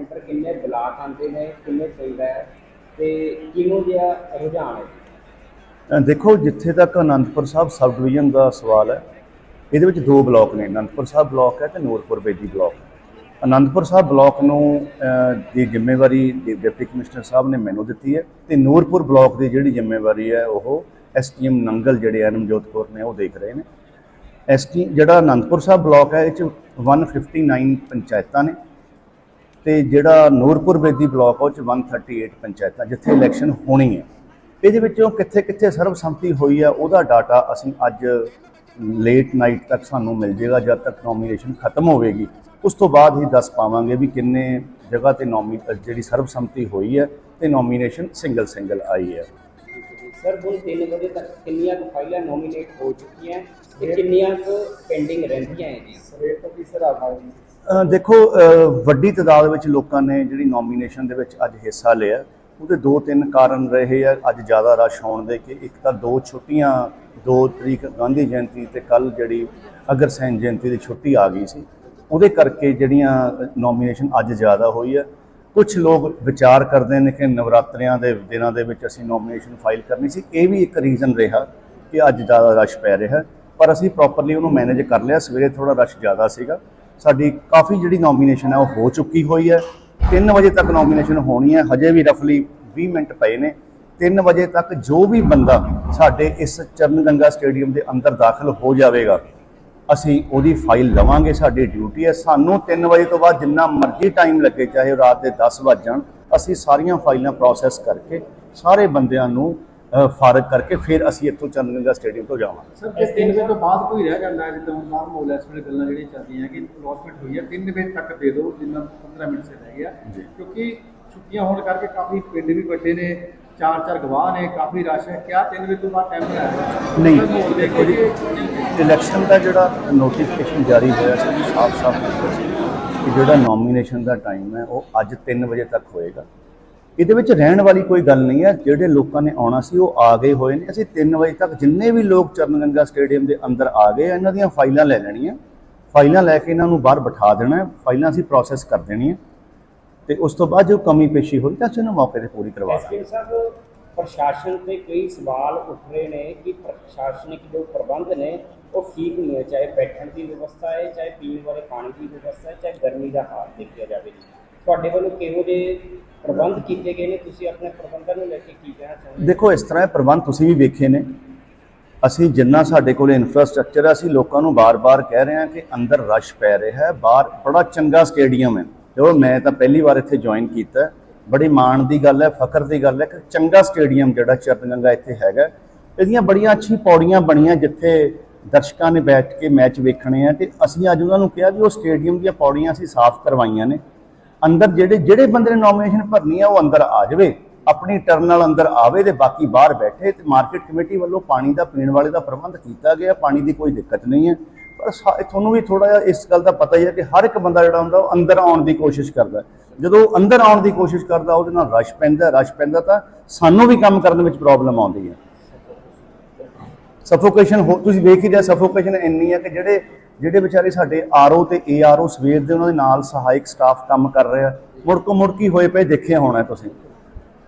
Centre ਕਿੰਨੇ block ਆਉਂਦੇ ਨੇ, ਕਿੰਨੇ ਚਾਹੀਦਾ ਹੈ ਤੇ ਕਿਹਨੂੰ ਜਿਹਾ ਰੁਝਾਨ ਹੈ? ਦੇਖੋ, ਜਿੱਥੇ ਤੱਕ ਅਨੰਦਪੁਰ ਸਾਹਿਬ ਸਬ ਡਿਵੀਜ਼ਨ ਦਾ ਸਵਾਲ ਹੈ, ਇਹਦੇ ਵਿੱਚ ਦੋ ਬਲਾਕ ਨੇ, ਅਨੰਦਪੁਰ ਸਾਹਿਬ ਬਲਾਕ ਹੈ ਤੇ ਨੂਰਪੁਰ ਬੇਦੀ ਬਲਾਕ। ਅਨੰਦਪੁਰ ਸਾਹਿਬ ਬਲਾਕ ਨੂੰ ਦੀ ਜ਼ਿੰਮੇਵਾਰੀ ਡੀ- ਡਿਪਟੀ ਕਮਿਸ਼ਨਰ ਸਾਹਿਬ ਨੇ ਮੈਨੂੰ ਦਿੱਤੀ ਹੈ ਤੇ ਨੂਰਪੁਰ ਬਲਾਕ ਦੀ ਜਿਹੜੀ ਜ਼ਿੰਮੇਵਾਰੀ ਹੈ, ਉਹ ਐਸਟੀਐਮ ਨੰਗਲ ਜਿਹੜੇ ਐਨਮਜੋਤ ਕੌਰ ਨੇ ਉਹ ਦੇਖ ਰਹੇ ਨੇ। ਐਸਟੀ ਜਿਹੜਾ ਅਨੰਦਪੁਰ ਸਾਹਿਬ ਬਲਾਕ ਹੈ, ਇਹ ਚ 159 ਪੰਚਾਇਤਾਂ ਨੇ। ਤੇ ਜਿਹੜਾ ਨੂਰਪੁਰ ਬੇਦੀ ਬਲਾਕ ਉਹ ਚ 138 ਪੰਚਾਇਤਾਂ ਜਿੱਥੇ ਇਲੈਕਸ਼ਨ ਹੋਣੀ ਹੈ। ਇਹਦੇ ਵਿੱਚੋਂ ਕਿੱਥੇ ਕਿੱਥੇ ਸਰਬਸੰਮਤੀ ਹੋਈ ਹੈ ਉਹਦਾ ਡਾਟਾ ਅਸੀਂ ਅੱਜ ਲੇਟ ਨਾਈਟ ਤੱਕ ਸਾਨੂੰ ਮਿਲ ਜਾਏਗਾ ਜਦ ਤੱਕ ਨੋਮੀਨੇਸ਼ਨ ਖਤਮ ਹੋਵੇਗੀ। ਉਸ ਤੋਂ ਬਾਅਦ ਹੀ ਦੱਸ ਪਾਵਾਂਗੇ ਵੀ ਕਿੰਨੇ ਜਗ੍ਹਾ ਤੇ ਨੋਮੀ ਜਿਹੜੀ ਸਰਬਸੰਮਤੀ ਹੋਈ ਹੈ ਤੇ ਨੋਮੀਨੇਸ਼ਨ ਸਿੰਗਲ ਸਿੰਗਲ ਆਈ ਹੈ। ਸਰ ਹੁਣ 3 ਵਜੇ ਤੱਕ ਕਿੰਨੀਆਂ ਕੁ ਫਾਈਲਾਂ ਨੋਮੀਨੇਟ ਹੋ ਚੁੱਕੀਆਂ ਤੇ ਕਿੰਨੀਆਂ ਕੁ ਪੈਂਡਿੰਗ ਰਹਿੰਦੀਆਂ ਹੈ ਜੀ ਸਵੇਰ ਤੋਂ ਕਿਸ ਤਰ੍ਹਾਂ ਅ, ਦੇਖੋ ਵੱਡੀ ਤਾਦਾਦ ਵਿੱਚ ਲੋਕਾਂ ਨੇ ਜਿਹੜੀ ਨੋਮੀਨੇਸ਼ਨ ਦੇ ਵਿੱਚ ਅੱਜ ਹਿੱਸਾ ਲਿਆ, ਉਹਦੇ ਦੋ ਤਿੰਨ ਕਾਰਨ ਰਹੇ ਆ। ਅੱਜ ਜ਼ਿਆਦਾ ਰਸ਼ ਹੋਣ ਦੇ ਕਿ ਇੱਕ ਤਾਂ ਦੋ ਛੁੱਟੀਆਂ, ਦੋ ਤਰੀਕ ਗਾਂਧੀ ਜਯੰਤੀ ਤੇ ਕੱਲ ਜਿਹੜੀ ਅਗਰਸੈਨ ਜਯੰਤੀ ਦੀ ਛੁੱਟੀ ਆ ਗਈ ਸੀ, ਉਹਦੇ ਕਰਕੇ ਜਿਹੜੀਆਂ ਨੋਮੀਨੇਸ਼ਨ ਅੱਜ ਜ਼ਿਆਦਾ ਹੋਈ ਹੈ ਕੁਝ ਲੋਕ ਵਿਚਾਰ ਕਰਦੇ ਨੇ ਕਿ ਨਵਰਾਤਰਿਆਂ ਦੇ ਦਿਨਾਂ ਦੇ ਵਿੱਚ ਅਸੀਂ ਨੋਮੀਨੇਸ਼ਨ ਫਾਈਲ ਕਰਨੀ ਸੀ। ਇਹ ਵੀ ਇੱਕ ਰੀਜ਼ਨ ਰਿਹਾ ਕਿ ਅੱਜ ਜ਼ਿਆਦਾ ਰਸ਼ ਪੈ ਰਿਹਾ, ਪਰ ਅਸੀਂ ਪ੍ਰੋਪਰਲੀ ਉਹਨੂੰ ਮੈਨੇਜ ਕਰ ਲਿਆ। ਸਵੇਰੇ ਥੋੜਾ ਰਸ਼ ਜ਼ਿਆਦਾ ਸੀਗਾ। ਸਾਡੀ ਕਾਫੀ ਜਿਹੜੀ ਨੋਮੀਨੇਸ਼ਨ ਹੈ ਉਹ ਹੋ ਚੁੱਕੀ ਹੋਈ ਹੈ। 3 ਵਜੇ ਤੱਕ ਨੋਮੀਨੇਸ਼ਨ ਹੋਣੀ ਹੈ। ਹਜੇ ਵੀ ਰਫਲੀ 20 ਮਿੰਟ ਪਏ ਨੇ। 3 ਵਜੇ ਤੱਕ ਜੋ ਵੀ ਬੰਦਾ ਸਾਡੇ ਇਸ ਚਰਨ ਗੰਗਾ ਸਟੇਡੀਅਮ ਦੇ ਅੰਦਰ ਦਾਖਲ ਹੋ ਜਾਵੇਗਾ, ਅਸੀਂ ਉਹਦੀ ਫਾਈਲ ਲਵਾਂਗੇ, ਸਾਡੀ ਡਿਊਟੀ ਹੈ। ਸਾਨੂੰ 3 ਵਜੇ ਤੋਂ ਬਾਅਦ ਜਿੰਨਾ ਮਰਜ਼ੀ ਟਾਈਮ ਲੱਗੇ, ਚਾਹੇ ਉਹ ਰਾਤ ਦੇ 10 ਵੱਜ ਜਾਣ, ਅਸੀਂ ਸਾਰੀਆਂ ਫਾਈਲਾਂ ਪ੍ਰੋਸੈਸ ਕਰਕੇ ਸਾਰੇ ਬੰਦਿਆਂ ਨੂੰ ਫਾਰਗ ਕਰਕੇ ਫਿਰ ਅਸੀਂ ਇੱਥੋਂ ਚਰਨ ਗੰਗਾ ਸਟੇਡੀਅਮ ਤੋਂ ਜਾਵਾਂਗੇ। ਸਰ ਜੇ 3 ਵਜੇ ਤੋਂ ਬਾਅਦ ਕੋਈ ਰਹਿ ਜਾਂਦਾ ਹੈ ਜਿੱਦਾਂ ਨਾਰਮਲ ਹੋ ਇਸ ਵੇਲੇ ਗੱਲਾਂ ਜਿਹੜੀਆਂ ਚੱਲਦੀਆਂ ਕਿ ਅਲੋਟਮੈਂਟ ਹੋਈ ਹੈ 3 ਵਜੇ ਤੱਕ ਦੇ ਦਿਓ ਜਿੰਨਾ 15 ਮਿੰਟ ਸੇ ਰਹਿ ਗਿਆ। ਕਿਉਂਕਿ ਛੁੱਟੀਆਂ ਹੋਣ ਕਰਕੇ ਕਾਫੀ ਪਿੰਡ ਵੀ ਵੱਡੇ ਨੇ ਚਾਰ ਚਾਰ ਗਵਾਹ ਨੇ ਕਾਫੀ ਰਸ਼ ਹੈ। ਕਿਆ 3 ਵਜੇ ਤੋਂ ਬਾਅਦ ਟਾਈਮ ਬਣਾਇਆ ਨਹੀਂ। ਦੇਖ ਜੀ, ਇਲੈਕਸ਼ਨ ਦਾ ਜਿਹੜਾ ਨੋਟੀਫਿਕੇਸ਼ਨ ਜਾਰੀ ਹੋਇਆ ਸੀ ਸਾਫ਼-ਸਾਫ਼ ਲਿਖਿਆ ਸੀ ਕਿ ਜਿਹੜਾ ਨੋਮੀਨੇਸ਼ਨ ਦਾ ਟਾਈਮ ਹੈ ਉਹ ਅੱਜ 3 ਵਜੇ ਤੱਕ ਹੋਏਗਾ। ਇਹਦੇ ਵਿੱਚ ਰਹਿਣ ਵਾਲੀ ਕੋਈ ਗੱਲ ਨਹੀਂ ਹੈ। ਜਿਹੜੇ ਲੋਕਾਂ ਨੇ ਆਉਣਾ ਸੀ ਉਹ ਆ ਗਏ ਹੋਏ ਨੇ। ਅਸੀਂ 3 ਵਜੇ ਤੱਕ ਜਿੰਨੇ ਵੀ ਲੋਕ ਚਰਨ ਗੰਗਾ ਸਟੇਡੀਅਮ ਦੇ ਅੰਦਰ ਆ ਗਏ ਇਹਨਾਂ ਦੀਆਂ ਫਾਈਲਾਂ ਲੈ ਲੈਣੀਆਂ। ਫਾਈਲਾਂ ਲੈ ਕੇ ਇਹਨਾਂ ਨੂੰ ਬਾਹਰ ਬਿਠਾ ਦੇਣਾ ਫਾਈਲਾਂ ਅਸੀਂ ਪ੍ਰੋਸੈਸ ਕਰ ਦੇਣੀਆਂ। ਤੇ ਉਸ ਤੋਂ ਬਾਅਦ ਜੋ ਕਮੀ ਪੇਸ਼ੀ ਹੋਈ ਤਾਂ ਅਸੀਂ ਉਹਨੂੰ ਮੌਕੇ ਤੇ ਪੂਰੀ ਕਰਵਾ ਦਾਂਗੇ। ਸਾਹਿਬ ਪ੍ਰਸ਼ਾਸਨ ਤੇ ਕਈ ਸਵਾਲ ਉੱਠ ਰਹੇ ਨੇ ਕਿ ਪ੍ਰਸ਼ਾਸਨਿਕ ਜੋ ਪ੍ਰਬੰਧ ਨੇ ਉਹ ਠੀਕ ਨਹੀਂ ਹੈ। ਚਾਹੇ ਬੈਠਣ ਦੀ ਵਿਵਸਥਾ ਹੈ ਚਾਹੇ ਪੀਣ ਵਾਲੇ ਪਾਣੀ ਦੀ ਵਿਵਸਥਾ ਹੈ ਚਾਹੇ ਗਰਮੀ ਦਾ ਹਾਲ ਦੇਖਿਆ ਜਾਵੇ ਤੁਹਾਡੇ ਵੱਲੋਂ ਕਿਹੋ ਜਿਹੇ ਪ੍ਰਬੰਧ ਕੀਤੇ ਗਏ ਨੇ? ਤੁਸੀਂ ਆਪਣੇ ਪ੍ਰਬੰਧਾਂ ਨੂੰ ਲੈ ਕੇ ਕੀ ਕਹਿਣਾ ਚਾਹੁੰਦੇ ਦੇਖੋ, ਇਸ ਤਰ੍ਹਾਂ ਇਹ ਪ੍ਰਬੰਧ ਤੁਸੀਂ ਵੀ ਵੇਖੇ ਨੇ। ਅਸੀਂ ਜਿੰਨਾ ਸਾਡੇ ਕੋਲ ਇਨਫਰਾਸਟ੍ਰਕਚਰ ਹੈ, ਅਸੀਂ ਲੋਕਾਂ ਨੂੰ ਬਾਰ-ਬਾਰ ਕਹਿ ਰਹੇ ਹਾਂ ਕਿ ਅੰਦਰ ਰਸ਼ ਪੈ ਰਿਹਾ ਹੈ, ਬਾਹਰ ਬੜਾ ਚੰਗਾ ਸਟੇਡੀਅਮ ਹੈ। ਜੋ ਮੈਂ ਤਾਂ ਪਹਿਲੀ ਵਾਰ ਇੱਥੇ ਜੁਆਇਨ ਕੀਤਾ ਬੜੀ ਮਾਣ ਦੀ ਗੱਲ ਹੈ, ਫਖਰ ਦੀ ਗੱਲ ਹੈ ਕਿ ਚੰਗਾ ਸਟੇਡੀਅਮ ਜਿਹੜਾ ਚਰਨਗੰਗਾ ਇੱਥੇ ਹੈਗਾ ਇਹਦੀਆਂ ਬੜੀਆਂ ਅੱਛੀ ਪੌੜੀਆਂ ਬਣੀਆਂ ਜਿੱਥੇ ਦਰਸ਼ਕਾਂ ਨੇ ਬੈਠ ਕੇ ਮੈਚ ਵੇਖਣੇ ਆ ਤੇ ਅਸੀਂ ਅੱਜ ਉਹਨਾਂ ਨੂੰ ਕਿਹਾ ਵੀ ਉਹ ਸਟੇਡੀਅਮ ਦੀਆਂ ਪੌੜੀਆਂ ਅਸੀਂ ਸਾਫ਼ ਕਰਵਾਈਆਂ ਨੇ। ਅੰਦਰ ਜਿਹੜੇ ਜਿਹੜੇ ਬੰਦੇ ਨੇ ਨੋਮੀਨੇਸ਼ਨ ਭਰਨੀ ਆ, ਉਹ ਅੰਦਰ ਆ ਜਾਵੇ। ਆਪਣੀ ਟਰਨ ਨਾਲ ਅੰਦਰ ਆਵੇ ਤੇ ਬਾਕੀ ਬਾਹਰ ਬੈਠੇ ਤੇ ਮਾਰਕੀਟ ਕਮੇਟੀ ਵੱਲੋਂ ਪਾਣੀ ਦਾ, ਪੀਣ ਵਾਲੇ ਦਾ ਪ੍ਰਬੰਧ ਕੀਤਾ ਗਿਆ, ਪਾਣੀ ਦੀ ਕੋਈ ਦਿੱਕਤ ਨਹੀਂ ਹੈ। ਪਰ ਤੁਹਾਨੂੰ ਵੀ ਥੋੜਾ ਜਿਹਾ ਇਸ ਗੱਲ ਦਾ ਪਤਾ ਹੀ ਹੈ ਕਿ ਹਰ ਇੱਕ ਬੰਦਾ ਜਿਹੜਾ ਹੁੰਦਾ, ਉਹ ਅੰਦਰ ਆਉਣ ਦੀ ਕੋਸ਼ਿਸ਼ ਕਰਦਾ ਜਦੋਂ ਅੰਦਰ ਆਉਣ ਦੀ ਕੋਸ਼ਿਸ਼ ਕਰਦਾ, ਉਹਦੇ ਨਾਲ ਰਸ਼ ਪੈਂਦਾ ਰਸ਼ ਪੈਂਦਾ ਤਾਂ ਸਾਨੂੰ ਵੀ ਕੰਮ ਕਰਨ ਵਿੱਚ ਪ੍ਰੋਬਲਮ ਆਉਂਦੀ ਹੈ। ਸਫੋਕੇਸ਼ਨ ਹੋ, ਤੁਸੀਂ ਵੇਖ ਹੀ ਰਿਹਾ ਸਫੋਕੇਸ਼ਨ ਇੰਨੀ ਹੈ ਕਿ ਜਿਹੜੇ ਜਿਹੜੇ ਵਿਚਾਰੇ ਸਾਡੇ ਆਰਓ ਤੇ ਏਆਰਓ ਸਵੇਰ ਦੇ ਉਹਨਾਂ ਦੇ ਨਾਲ ਸਹਾਇਕ ਸਟਾਫ ਕੰਮ ਕਰ ਰਿਹਾ ਮੁੜਕੋ ਮੁੜਕੀ ਹੋਏ ਪਏ ਦੇਖਿਆ ਹੋਣਾ ਤੁਸੀਂ।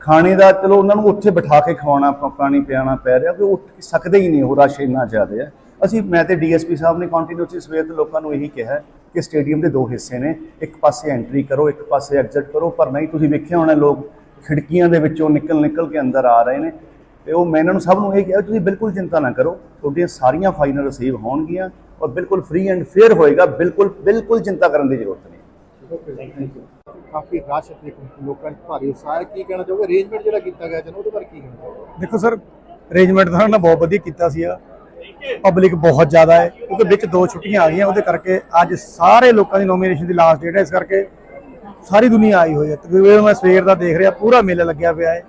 ਖਾਣੇ ਦਾ ਚਲੋ ਉਹਨਾਂ ਨੂੰ ਉੱਥੇ ਬਿਠਾ ਕੇ ਖਵਾਉਣਾ ਪਾਣੀ ਪਿਆਣਾ ਪੈ ਰਿਹਾ ਕਿ ਉੱਠ ਸਕਦੇ ਹੀ ਨਹੀਂ, ਉਹ ਰਸ਼ ਇੰਨਾ ਜ਼ਿਆਦਾ ਹੈ। ਅਸੀਂ, ਮੈਂ ਤੇ ਡੀਐਸਪੀ ਸਾਹਿਬ ਨੇ ਕੰਟੀਨਿਊਸਲੀ ਸਵੇਰ ਤੋਂ ਲੋਕਾਂ ਨੂੰ ਇਹੀ ਕਿਹਾ ਕਿ ਸਟੇਡੀਅਮ ਦੇ ਦੋ ਹਿੱਸੇ ਨੇ, ਇੱਕ ਪਾਸੇ ਐਂਟਰੀ ਕਰੋ, ਇੱਕ ਪਾਸੇ ਐਗਜ਼ਿਟ ਕਰੋ, ਪਰ ਨਹੀਂ, ਤੁਸੀਂ ਵੇਖਿਆ ਹੋਣਾ ਲੋਕ ਖਿੜਕੀਆਂ ਦੇ ਵਿੱਚੋਂ ਨਿਕਲ ਨਿਕਲ ਕੇ ਅੰਦਰ ਆ ਰਹੇ ਨੇ। ਤੇ ਉਹ ਮੈਂ ਇਹਨਾਂ ਨੂੰ ਸਭ ਨੂੰ ਇਹ ਕਿਹਾ, ਤੁਸੀਂ ਬਿਲਕੁਲ ਚਿੰਤਾ ਨਾ ਕਰੋ, ਤੁਹਾਡੀਆਂ ਸਾਰੀਆਂ ਫਾਈਲਾਂ ਰਿਸੀਵ ਹੋਣਗੀਆਂ ਔਰ ਬਿਲਕੁਲ ਫ੍ਰੀ ਐਂਡ ਫੇਅਰ ਹੋਏਗਾ ਬਿਲਕੁਲ ਬਿਲਕੁਲ ਚਿੰਤਾ ਕਰਨ ਦੀ ਜ਼ਰੂਰਤ ਨਹੀਂ। ਕਾਫੀ ਰਸ਼ ਤੇ ਲੋਕਾਂ 'ਚ ਭਾਰੀ ਉਤਸ਼ਾਹ ਕੀ ਕਹਿਣਾ ਚਾਹੋਗੇ? ਅਰੇਂਜਮੈਂਟ ਜਿਹੜਾ ਕੀਤਾ ਗਿਆ ਜਨ ਉਹਦੇ ਬਾਰੇ ਕੀ ਕਹਿਣਾ ਚਾਹੋਗੇ? ਦੇਖੋ ਸਰ ਅਰੇਂਜਮੈਂਟ ਤਾਂ ਨਾ ਬਹੁਤ ਵਧੀਆ ਕੀਤਾ ਸੀ ਆ। ਪਬਲਿਕ ਬਹੁਤ ਜ਼ਿਆਦਾ ਹੈ ਕਿਉਂਕਿ ਵਿੱਚ ਦੋ ਛੁੱਟੀਆਂ ਆ ਗਈਆਂ ਉਹਦੇ ਕਰਕੇ ਅੱਜ ਸਾਰੇ ਲੋਕਾਂ ਦੀ ਨੋਮੀਨੇਸ਼ਨ ਦੀ ਲਾਸਟ ਡੇਟ ਹੈ। ਇਸ ਕਰਕੇ ਸਾਰੀ ਦੁਨੀਆ ਆਈ ਹੋਈ ਹੈ। ਤਕਰੀਬਨ ਮੈਂ ਸਵੇਰ ਦਾ ਦੇਖ ਰਿਹਾ ਪੂਰਾ ਮੇਲਾ ਲੱਗਿਆ ਪਿਆ ਹੈ।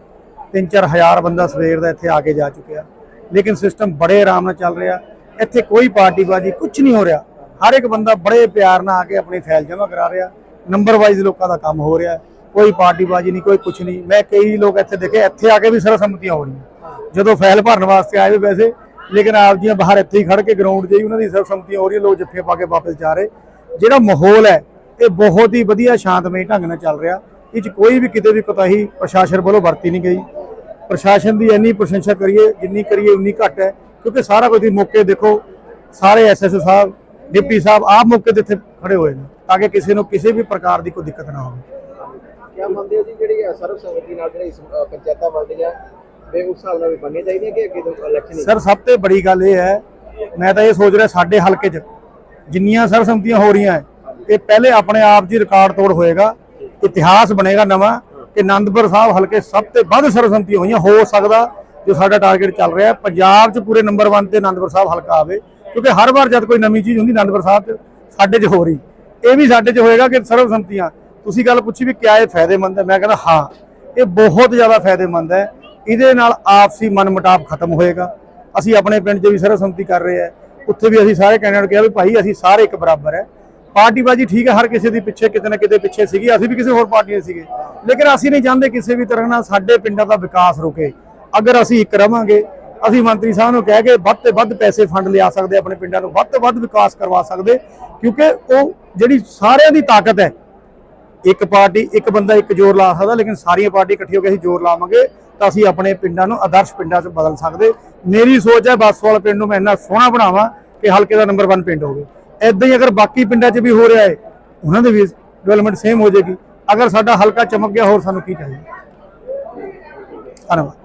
3-4 ਹਜ਼ਾਰ ਬੰਦਾ ਸਵੇਰ ਦਾ ਇੱਥੇ ਆ ਕੇ ਜਾ ਚੁੱਕਿਆ। ਲੇਕਿਨ ਸਿਸਟਮ ਬੜੇ ਆਰਾਮ ਨਾਲ ਚੱਲ ਰਿਹਾ। ਇੱਥੇ ਕੋਈ ਪਾਰਟੀਬਾਜ਼ੀ ਕੁਝ ਨਹੀਂ ਹੋ ਰਿਹਾ। ਹਰ ਇੱਕ ਬੰਦਾ ਬੜੇ ਪਿਆਰ ਨਾਲ ਆ ਕੇ ਆਪਣੀ ਫਾਈਲ ਜਮ੍ਹਾਂ ਕਰਾ ਰਿਹਾ। ਨੰਬਰ ਵਾਈਜ਼ ਲੋਕਾਂ ਦਾ ਕੰਮ ਹੋ ਰਿਹਾ। ਕੋਈ ਪਾਰਟੀਬਾਜ਼ੀ ਨਹੀਂ, ਕੋਈ ਕੁਝ ਨਹੀਂ। ਮੈਂ ਕਈ ਲੋਕ ਇੱਥੇ ਦੇਖੇ, ਇੱਥੇ ਆ ਕੇ ਵੀ ਸਰਬਸੰਮਤੀਆਂ ਹੋ ਰਹੀਆਂ। ਜਦੋਂ ਫਾਈਲ ਭਰਨ ਵਾਸਤੇ ਆਏ ਵੀ ਵੈਸੇ, ਲੇਕਿਨ ਆਪ ਜੀਆਂ ਬਾਹਰ ਇੱਥੇ ਹੀ ਖੜ ਕੇ ਗਰਾਊਂਡ 'ਤੇ ਹੀ ਉਹਨਾਂ ਦੀ ਸਰਬਸੰਮਤੀਆਂ ਹੋ ਰਹੀਆਂ, ਲੋਕ ਜੱਫੇ ਪਾ ਕੇ ਵਾਪਸ ਜਾ ਰਹੇ। ਜਿਹੜਾ ਮਾਹੌਲ ਹੈ, ਇਹ ਬਹੁਤ ਹੀ ਵਧੀਆ ਸ਼ਾਂਤਮਈ ਢੰਗ ਨਾਲ ਚੱਲ ਰਿਹਾ। ਇਹ 'ਚ ਕੋਈ ਵੀ ਕਿਤੇ ਵੀ ਕੋਤਾਹੀ ਪ੍ਰਸ਼ਾਸਨ ਵੱਲੋਂ ਵਰਤੀ ਨਹੀਂ ਗਈ। ਪ੍ਰਸ਼ਾਸਨ ਦੀ ਇੰਨੀ ਪ੍ਰਸ਼ੰਸਾ ਕਰੀਏ, ਜਿੰਨੀ ਕਰੀਏ, ਉਨੀ ਘੱਟ ਹੈ। ਕਿਉਂਕਿ ਸਾਰਾ ਕੁਝ ਦੀ ਮੌਕੇ ਦੇਖੋ ਸਾਰੇ ਐਸਐਸਓ ਸਾਹਿਬ ਡਿਪਟੀ ਸਾਹਿਬ ਆਪ ਮੌਕੇ ਤੇ ਇੱਥੇ ਖੜੇ ਹੋਏ ਨੇ ਤਾਂ ਕਿ ਕਿਸੇ ਨੂੰ ਕਿਸੇ ਵੀ ਪ੍ਰਕਾਰ ਦੀ ਕੋਈ ਦਿੱਕਤ ਨਾ ਹੋਵੇ। ਕਿਆ ਮੰਨਦੇ ਹੋ ਜੀ ਜਿਹੜੀ ਸਰਵ ਸੰਮਤੀ ਨਾਲ ਜਿਹੜੀ ਅਹ, ਪੰਚਾਇਤਾਂ ਬਣਦੀਆਂ ਵੇ ਉਸ ਹਿਸਾਬ ਨਾਲ ਵੀ ਬਣਨੀਆਂ ਚਾਹੀਦੀਆਂ ਕਿ ਅੱਗੇ ਤੋਂ ਇਲੈਕਸ਼ਨ ਸਰ ਸਭ ਤੋਂ ਬੜੀ ਗੱਲ ਇਹ ਹੈ ਮੈਂ ਤਾਂ ਇਹ ਸੋਚ ਰਿਹਾ ਸਾਡੇ ਹਲਕੇ 'ਚ ਜਿੰਨੀਆਂ ਸਰਸੰਮਤੀਆਂ ਹੋ ਰਹੀਆਂ ਇਹ ਪਹਿਲੇ ਆਪਣੇ ਆਪ ਹੀ ਰਿਕਾਰਡ ਤੋੜ ਹੋਏਗਾ ਇਤਿਹਾਸ ਬਣੇਗਾ ਨਵਾਂ ਕਿ ਆਨੰਦਪੁਰ ਸਾਹਿਬ ਹਲਕੇ ਸਭ ਤੋਂ ਵੱਧ ਸਰਸੰਮਤੀਆਂ ਹੋਈਆਂ ਹੋ ਸਕਦਾ ਜੋ ਸਾਡਾ ਟਾਰਗੇਟ ਚੱਲ ਰਿਹਾ ਹੈ, ਪੰਜਾਬ 'ਚ ਪੂਰੇ ਨੰਬਰ 1 ਤੇ ਆਨੰਦਪੁਰ ਸਾਹਿਬ ਹਲਕਾ ਆਵੇ ਕਿਉਂਕਿ ਹਰ ਵਾਰ ਜਦ ਕੋਈ ਨਵੀਂ ਚੀਜ਼ ਹੁੰਦੀ ਆਨੰਦਪੁਰ ਸਾਹਿਬ 'ਚ ਸਾਡੇ 'ਚ ਹੋ ਰਹੀ। ਇਹ ਵੀ ਸਾਡੇ 'ਚ ਹੋਏਗਾ ਕਿ ਸਰਵਸੰਮਤੀਆਂ ਤੁਸੀਂ ਗੱਲ ਪੁੱਛੀ ਵੀ ਕਿਆ ਇਹ ਫਾਇਦੇਮੰਦ ਹੈ? ਮੈਂ ਕਹਿੰਦਾ ਹਾਂ ਇਹ ਬਹੁਤ ਜ਼ਿਆਦਾ ਫਾਇਦੇਮੰਦ ਹੈ। ਇਹਦੇ ਨਾਲ ਆਪਸੀ ਮਨਮੁਟਾਵ ਖਤਮ ਹੋਏਗਾ। ਅਸੀਂ ਆਪਣੇ ਪਿੰਡ 'ਚ ਵੀ ਸਰਵਸੰਮਤੀ ਕਰ ਰਹੇ ਹਾਂ। ਉੱਥੇ ਵੀ ਅਸੀਂ ਸਾਰੇ ਕੈਂਡੀਡੇਟ ਕਿਹਾ ਵੀ ਭਾਈ ਅਸੀਂ ਸਾਰੇ ਇੱਕ ਬਰਾਬਰ ਹੈ। ਪਾਰਟੀਬਾਜੀ ਠੀਕ ਹੈ ਹਰ ਕਿਸੇ ਦੀ ਪਿੱਛੇ ਕਿਤੇ ਨਾ ਕਿਤੇ ਪਿੱਛੇ ਸੀਗੀ। ਅਸੀਂ ਵੀ ਕਿਸੇ ਹੋਰ ਪਾਰਟੀ ਦੇ ਸੀਗੇ। ਲੇਕਿਨ ਅਸੀਂ ਨਹੀਂ ਚਾਹੁੰਦੇ ਕਿਸੇ ਵੀ ਤਰ੍ਹਾਂ ਨਾਲ ਸਾਡੇ ਪਿੰਡਾਂ ਦਾ ਵਿਕਾਸ ਰੁਕੇ। ਅਗਰ ਅਸੀਂ ਇੱਕ ਰਵਾਂਗੇ, ਅਸੀਂ ਮੰਤਰੀ ਸਾਹਿਬ ਨੂੰ ਕਹਿ ਕੇ ਵੱਧ ਤੋਂ ਵੱਧ ਪੈਸੇ ਫੰਡ ਲਿਆ ਸਕਦੇ, ਆਪਣੇ ਪਿੰਡਾਂ ਨੂੰ ਵੱਧ ਤੋਂ ਵੱਧ ਵਿਕਾਸ ਕਰਵਾ ਸਕਦੇ, ਕਿਉਂਕਿ ਉਹ ਜਿਹੜੀ ਸਾਰਿਆਂ ਦੀ ਤਾਕਤ ਹੈ, ਇੱਕ ਪਾਰਟੀ, ਇੱਕ ਬੰਦਾ ਇੱਕ ਜ਼ੋਰ ਲਾ ਸਕਦਾ, ਲੇਕਿਨ ਸਾਰੀਆਂ ਪਾਰਟੀ ਇਕੱਠੀ ਹੋ ਕੇ ਅਸੀਂ ਜ਼ੋਰ ਲਾਵਾਂਗੇ, ਤਾਂ ਅਸੀਂ ਆਪਣੇ ਪਿੰਡਾਂ ਨੂੰ ਆਦਰਸ਼ ਪਿੰਡਾਂ 'ਚ ਬਦਲ ਸਕਦੇ। ਮੇਰੀ ਸੋਚ ਹੈ ਬਸਵਾਲ ਪਿੰਡ ਨੂੰ ਮੈਂ ਇੰਨਾ ਸੋਹਣਾ ਬਣਾਵਾਂ ਕਿ ਹਲਕੇ ਦਾ ਨੰਬਰ 1 ਪਿੰਡ ਹੋਵੇ। ਐਦਾਂ ਹੀ ਅਗਰ ਬਾਕੀ ਪਿੰਡਾਂ 'ਚ ਵੀ ਹੋ ਰਿਹਾ ਹੈ, ਉਹਨਾਂ ਦੇ ਵੀ ਡਿਵੈਲਪਮੈਂਟ ਸੇਮ ਹੋ ਜਾਏਗੀ। ਅਗਰ ਸਾਡਾ ਹਲਕਾ ਚਮਕ ਗਿਆ, ਹੋਰ ਸਾਨੂੰ ਕੀ ਚਾਹੀਦਾ? ਧੰਨਵਾਦ।